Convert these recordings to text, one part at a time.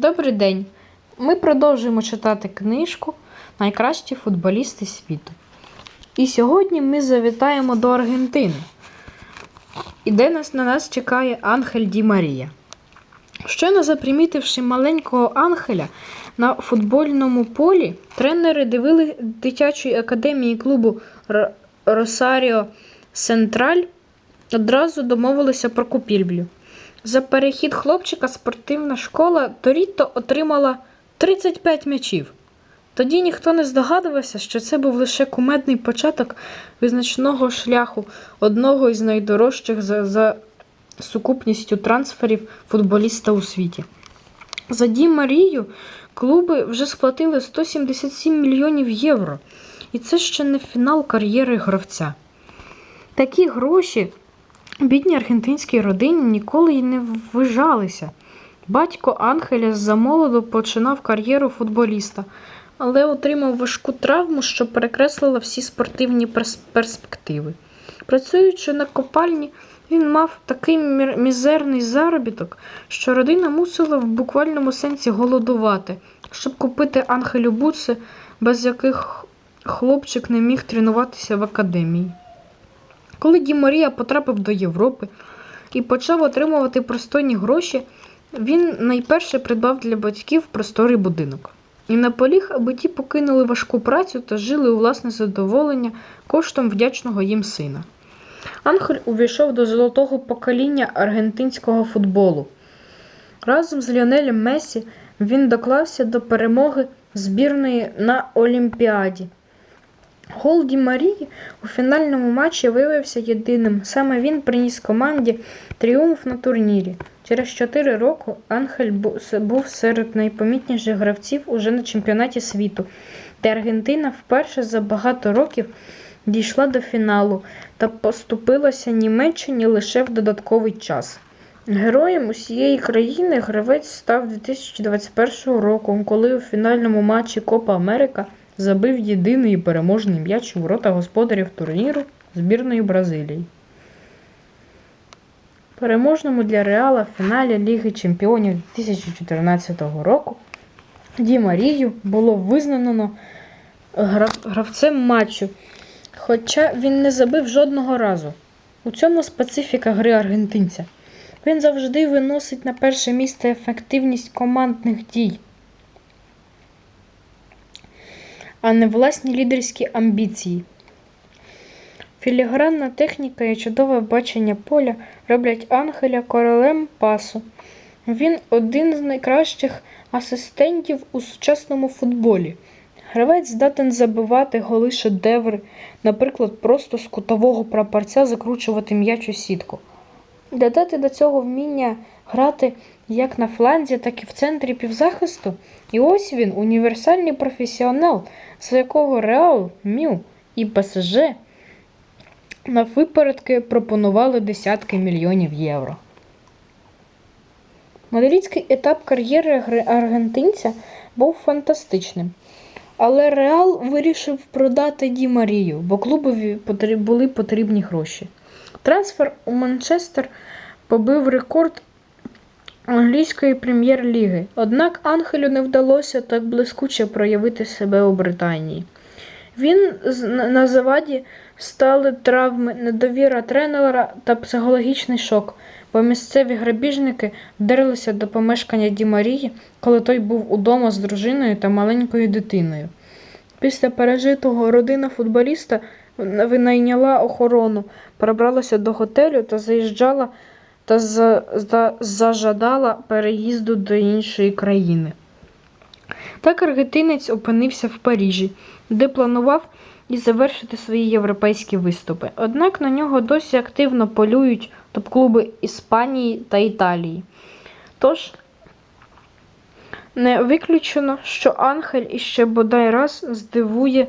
Добрий день. Ми продовжуємо читати книжку Найкращі футболісти світу. І сьогодні ми завітаємо до Аргентини. І де нас на нас чекає Ангель Ді Марія. Щойно запримітивши маленького Ангеля на футбольному полі, тренери дивили дитячої академії клубу Росаріо Сентраль одразу домовилися про купівлю. За перехід хлопчика спортивна школа Торіто отримала 35 м'ячів. Тоді ніхто не здогадувався, що це був лише кумедний початок визначного шляху одного із найдорожчих за, за сукупністю трансферів футболіста у світі. За Ді Марію клуби вже сплатили 177 мільйонів євро. І це ще не фінал кар'єри гравця. Такі гроші бідній аргентинській родині ніколи й не ввижалися. Батько Ангеля замолоду починав кар'єру футболіста, але отримав важку травму, що перекреслила всі спортивні перс- перспективи. Працюючи на копальні, він мав такий мізерний заробіток, що родина мусила в буквальному сенсі голодувати, щоб купити Ангелю бутси, без яких хлопчик не міг тренуватися в академії. Коли Ді Марія потрапив до Європи і почав отримувати простойні гроші, він найперше придбав для батьків просторий будинок. І наполіг, аби ті покинули важку працю та жили у власне задоволення коштом вдячного їм сина. Ангель увійшов до золотого покоління аргентинського футболу. Разом з Ліонелем Месі він доклався до перемоги збірної на Олімпіаді. Гол Ді Марії у фінальному матчі виявився єдиним. Саме він приніс команді тріумф на турнірі. Через 4 роки Ангель був серед найпомітніших гравців уже на чемпіонаті світу, де Аргентина вперше за багато років дійшла до фіналу та поступилася Німеччині лише в додатковий час. Героєм усієї країни гравець став 2021 року, коли у фінальному матчі Копа Америка забив єдиний переможний м'яч у ворота господарів турніру збірної Бразилії. Переможному для Реала в фіналі Ліги Чемпіонів 2014 року Ді Марію було визнано гравцем матчу, хоча він не забив жодного разу. У цьому специфіка гри аргентинця. Він завжди виносить на перше місце ефективність командних дій, а не власні лідерські амбіції. Філігранна техніка і чудове бачення поля роблять Ангеля королем пасу. Він один з найкращих асистентів у сучасному футболі. Гравець здатен забивати голи шедеври, наприклад, просто з кутового прапорця закручувати м'яч у сітку. Додати до цього вміння грати як на фланзі, так і в центрі півзахисту. І ось він, універсальний професіонал, за якого Реал, Мю і ПСЖ на випередки пропонували десятки мільйонів євро. Мадридський етап кар'єри аргентинця був фантастичним. Але Реал вирішив продати Ді Марію, бо клубові були потрібні гроші. Трансфер у Манчестер побив рекорд англійської прем'єр-ліги. Однак Ангелю не вдалося так блискуче проявити себе у Британії. Він на- заваді стали травми, недовіра тренера та психологічний шок, бо місцеві грабіжники вдарилися до помешкання Ді Марії, коли той був удома з дружиною та маленькою дитиною. Після пережитого родина футболіста винайняла охорону, перебралася до готелю та заїжджала та за, за, зажадала переїзду до іншої країни. Так аргентинець опинився в Парижі, де планував і завершити свої європейські виступи. Однак на нього досі активно полюють топ-клуби Іспанії та Італії. Тож не виключено, що Ангель іще бодай раз здивує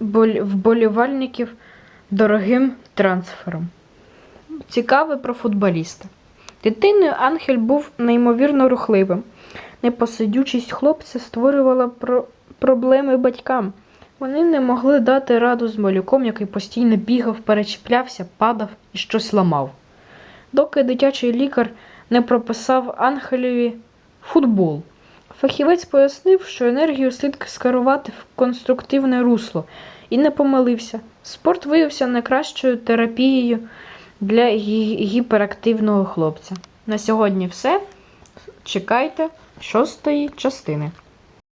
вболівальників дорогим трансфером. Цікаве про футболіста. Дитиною Ангель був неймовірно рухливим. Непосидючість хлопця створювала про- проблеми батькам. Вони не могли дати раду з малюком, який постійно бігав, перечіплявся, падав і щось ламав. Доки дитячий лікар не прописав Ангелеві футбол. Фахівець пояснив, що енергію слід скерувати в конструктивне русло і не помилився. Спорт виявився найкращою терапією для гі- гіперактивного хлопця. На сьогодні все. Чекайте шостої частини.